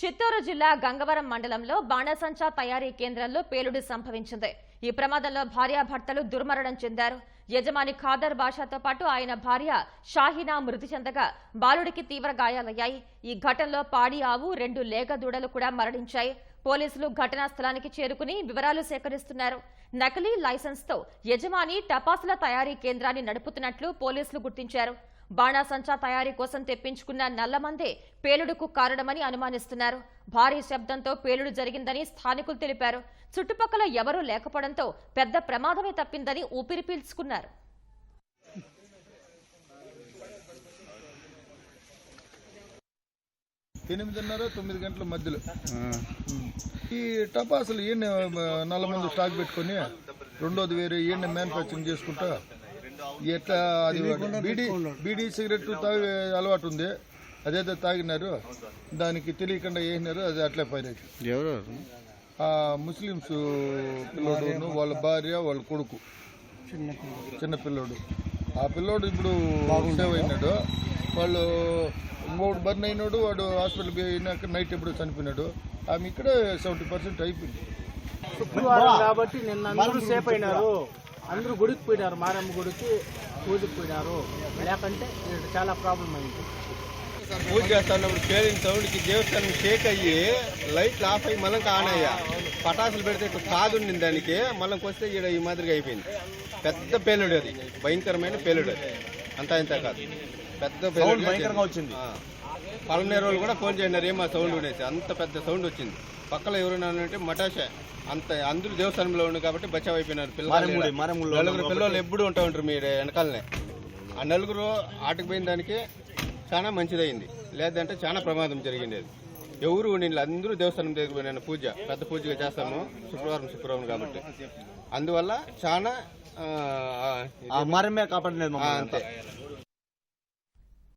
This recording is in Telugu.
చిత్తూరు జిల్లా గంగవరం మండలంలో బాణసంచా తయారీ కేంద్రంలో పేలుడు సంభవించింది. ఈ ప్రమాదంలో భార్యాభర్తలు దుర్మరణం చెందారు. యజమాని ఖాదర్ బాషాతో పాటు ఆయన భార్య షాహినా మృతి చెందగా బాలుడికి తీవ్ర గాయాలయ్యాయి. ఈ ఘటనలో పాడి ఆవు రెండు లేగ దూడలు కూడా మరణించాయి. పోలీసులు ఘటనా స్థలానికి చేరుకుని వివరాలు సేకరిస్తున్నారు. నకిలీ లైసెన్స్తో యజమాని టపాసుల తయారీ కేంద్రాన్ని నడుపుతున్నట్లు పోలీసులు గుర్తించారు. బాణాసంచా తయారీ కోసం తెప్పించుకున్న నల్లమందే పేలుడుకు కారణమని అనుమానిస్తున్నారు. భారీ శబ్దంతో పేలుడు జరిగిందని స్థానికులు తెలిపారు. చుట్టుపక్కల ఎవరూ లేకపోవడంతో పెద్ద ప్రమాదమే తప్పిందని ఊపిరి పీల్చుకున్నారు. ఎనిమిదిన్నర తొమ్మిది గంటల మధ్యలో. ఈ టపాసులు ఈయన నల్ల మంది స్టాక్ పెట్టుకొని రెండోది వేరే ఈయన మ్యానుఫ్యాక్చరింగ్ చేసుకుంటా ఎట్లా అది బీడీ బీడీ సిగరెట్ తాగే అలవాటు ఉంది. అదేదో తాగినారు. దానికి తెలియకుండా వేసినారు అది అట్లే పైన ఎవరు? ఆ ముస్లిమ్స్ పిల్లోడు వాళ్ళ భార్య వాళ్ళ కొడుకు. చిన్న పిల్లోడు. ఆ పిల్లోడు ఇప్పుడు సేవ్ అయినాడు వాళ్ళు ఇంకొకటి బర్న్ అయినాడు వాడు హాస్పిటల్ పోయినాక నైట్ ఎప్పుడో చనిపోయినాడు. ఆమె ఇక్కడే సెవెంటీ పర్సెంట్ అయిపోయింది. కాబట్టి నిన్న అందరూ సేఫ్ అయినారు. అందరూ గుడికి పోయినారు మారమ్మ గుడికి పూజకి పోయినారు. లేకంటే చాలా ప్రాబ్లం అయింది. పూజ చేస్తున్నప్పుడు పేలిన సౌండ్కి దేవస్థానం షేక్ అయ్యి లైట్లు ఆఫ్ అయ్యి మళ్ళీ ఆన్ అయ్యా. పటాసులు పెడితే ఇట్లా కాదు దానికి. మళ్ళీ వస్తే ఈడ ఈ మాదిరిగా అయిపోయింది. పెద్ద పేలుడు అది. భయంకరమైన పేలుడు అది. అంతా ఇంత కాదు. పెద్ద పేలుడు భయంకరంగా వచ్చింది. పలనేరు వాళ్ళు కూడా ఫోన్ చేసినారు ఏమా సౌండ్ ఉండేసి. అంత పెద్ద సౌండ్ వచ్చింది. పక్కన ఎవరైనా అంటే మటాషా. అంత అందరూ దేవస్థానంలో ఉంది కాబట్టి బచావ్ అయిపోయినారు పిల్లలు. నలుగురు పిల్లలు ఎప్పుడు ఉంటా ఉంటారు మీరు వెనకాలనే. ఆ నలుగురు ఆటకు పోయిన దానికి చాలా మంచిదైంది లేదంటే చాలా ప్రమాదం జరిగింది అది ఎవరు ఉండి అందరూ దేవస్థానం దగ్గర పోయిన పూజ పెద్ద పూజగా చేస్తాము. శుక్రవారం శుక్రవారం కాబట్టి. అందువల్ల చాలా మరమే కాపాడలేదు అంతే.